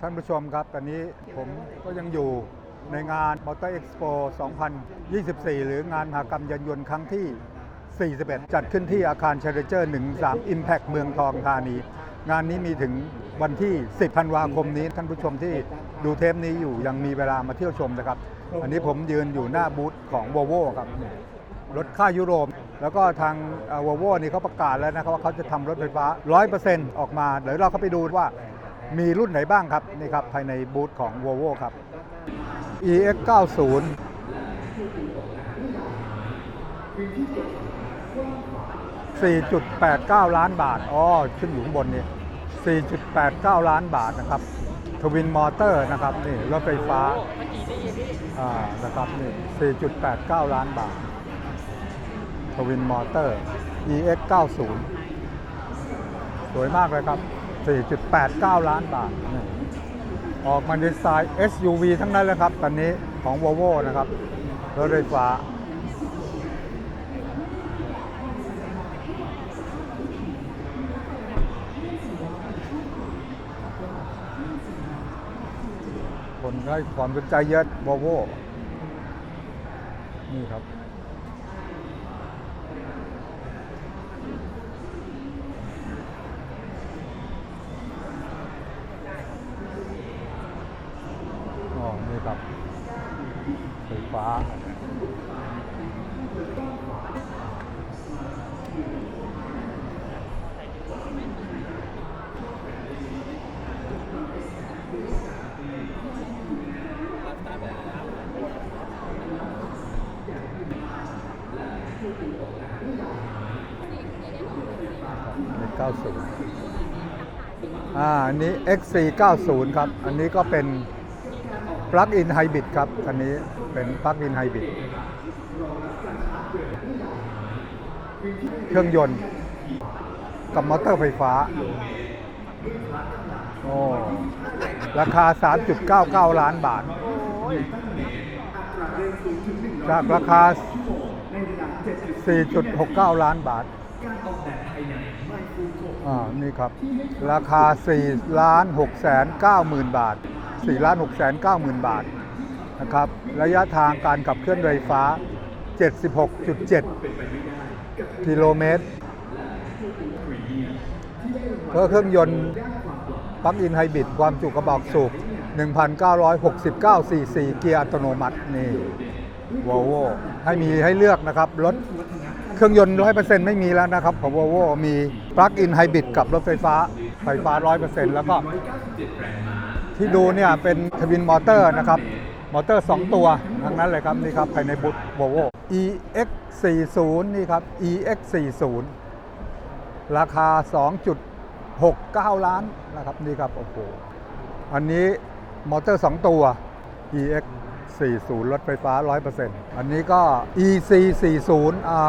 ท่านผู้ชมครับ ตอนนี้ผมก็ยังอยู่ในงาน Motor Expo 2024 หรืองานมหกรรมยานยนต์ครั้งที่ 41 จัดขึ้นที่อาคารเชลเจอร์ 13 Impact เมืองทองธานี งานนี้มีถึงวันที่ 10 ธันวาคมนี้ ท่านผู้ชมที่ดูเทปนี้อยู่ยังมีเวลามาเที่ยวชมนะครับ อันนี้ผมยืนอยู่หน้าบูธของ v o v o ครับรถค่ายยุโรป แล้วก็ทางวอลโวนี่เขาประกาศแล้วนะครับว่าเขาจะทำรถไฟฟ้า 100%ออกมา เดี๋ยวเราเข้าไปดูว่า มีรุ่นไหนบ้างครับ นี่ครับ ภายในบูธของ Volvo ครับ EX 90 4.89 ล้านบาท อ๋อ ขึ้นอยู่ข้างบนนี่4.89 ล้านบาทนะครับ ทวินมอเตอร์นะครับ นี่รถไฟฟ้า อ่า นะครับนี่4.89 ล้านบาท ทวินมอเตอร์ EX 90 สวยมากเลยครับ 4.89 ล้านบาท ออกมาดีไซน์ SUV ทั้งนั้นเลยครับตอนนี้ของ Volvo นะครับรถไฟฟ้า คนให้ความสนใจเยอะ Volvo นี่ครับ นี่ครับไฟฟ้านี่90อ่า อันนี้ XC90 ครับ อันนี้ก็เป็น ปลั๊กอินไฮบริดครับ คันนี้เป็นปลั๊กอินไฮบริดเครื่องยนต์ กับมอเตอร์ไฟฟ้า โอ้ราคา 3.99 ล้านบาท จากราคา 4.69 ล้านบาทอ่านี่ครับ ราคา 4 ล้าน6แสน9หมื่นบาท 4ล้าน6แสน9หมื่นบาทนะครับระยะทางการขับเคลื่อนไฟฟ้า 76.7 กิโลเมตรก็เครื่องยนต์ปลั๊กอินไฮบริดความจุกระบอกสูบ1,969 ซีซีเกียร์อัตโนมัตินี่วอลโวให้มีให้เลือกนะครับ รถเครื่องยนต์ 100%ไม่มีแล้วนะครับ ของ Volvo มีปลั๊กอินไฮบริดกับรถไฟฟ้า ไฟฟ้า 100%แล้วก็ ที่ดูเนี่ยเป็นทวินมอเตอร์นะครับ มอเตอร์ 2 ตัวทั้งนั้นเลยครับนี่ครับภายในบูธ Volvo EX 40 นี่ครับ EX 40 ราคา 2.69 ล้านนะครับนี่ครับโอ้โหอันนี้มอเตอร์ 2 ตัว EX 40รถไฟฟ้า 100%อันนี้ก็ EC 40อ่า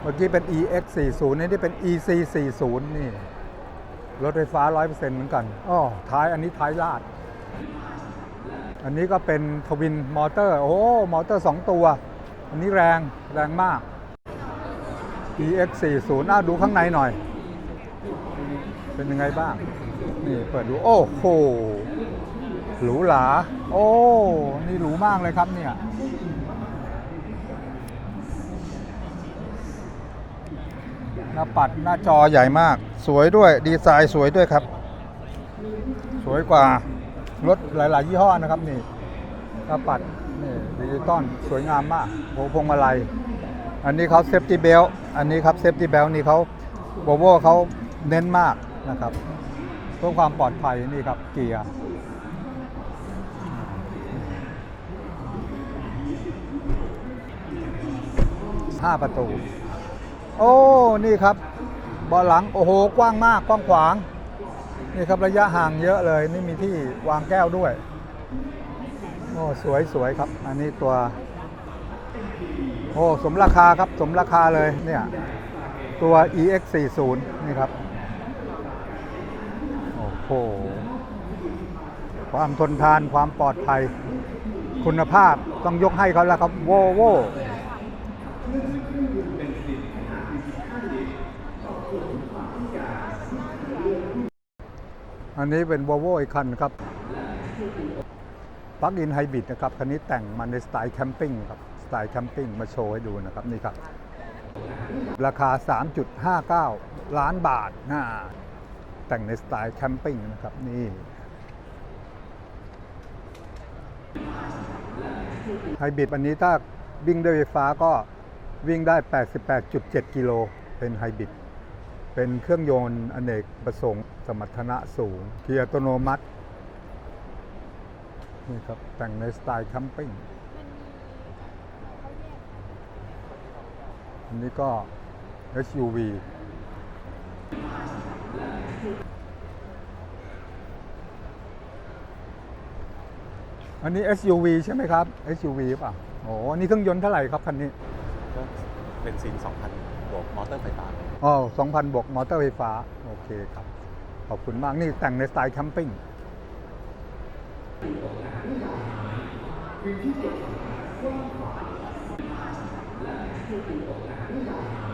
เมื่อกี้เป็น EX 40นี่นี่เป็น EC 40นี่ รถไฟฟ้า 100%เหมือนกันอ้อท้ายอันนี้ท้ายลาด อันนี้ก็เป็นทวินมอเตอร์ โอ้ มอเตอร์ 2 ตัว อันนี้แรงแรงมาก EX 40อะดูข้างในหน่อย เป็นยังไงบ้าง นี่เปิดดู โอ้โห หรูหรา โอ้ นี่หรูมากเลยครับเนี่ย หน้าปัดหน้าจอใหญ่มาก สวยด้วยดีไซน์สวยด้วยครับ สวยกว่ารถหลาย ๆ ยี่ห้อนะครับนี่หน้าปัดนี่ดิจิตอลสวยงามมากโอ้พวงมาลัยอันนี้เขาเซฟตี้เบลอันนี้ครับเซฟตี้เบลนี่เขาโบโวเขาเน้นมากนะครับเพื่อความปลอดภัยนี่ครับเกียร์ห้าประตู โอ้นี่ครับเบาะหลังโอ้โหกว้างมากกว้างขวางนี่ครับระยะห่างเยอะเลยนี่มีที่วางแก้วด้วยโอ้สวยสวยครับ อันนี้ตัวโอ้สมราคาครับสมราคาเลยเนี่ยตัว EX 40นี่ครับโอ้โหความทนทานความปลอดภัย คุณภาพต้องยกให้เขาแล้วครับโวโว อันนี้เป็น Volvo อีกคันครับปลั๊กอินไฮบริดนะครับ คันนี้แต่งมาในสไตล์แคมปิ้งครับ สไตล์แคมปิ้งมาโชว์ให้ดูนะครับนี่ครับ ราคา 3.59 ล้านบาทนะแต่งในสไตล์แคมปิ้งนะครับนี่ไฮบริดอันนี้ถ้าวิ่งด้วยไฟฟ้าก็วิ่งได้ 88.7 กิโลเป็นไฮบริด เป็นเครื่องยนต์อเนกประสงค์สมรรถนะสูงเกียร์อัตโนมัตินี่ครับแต่งในสไตล์แคมปิ้งอันนี้ก็ SUV อันนี้ SUV ใช่ไหมครับ SUV ป่ะ โอ้อันนี้เครื่องยนต์เท่าไหร่ครับคันนี้ เป็นซิน2,000บวกมอเตอร์ไฟฟ้า อ๋อ2,000บวกมอเตอร์ไฟฟ้า โอเคครับ ขอบคุณมาก นี่แต่งในสไตล์แคมปิ้งอ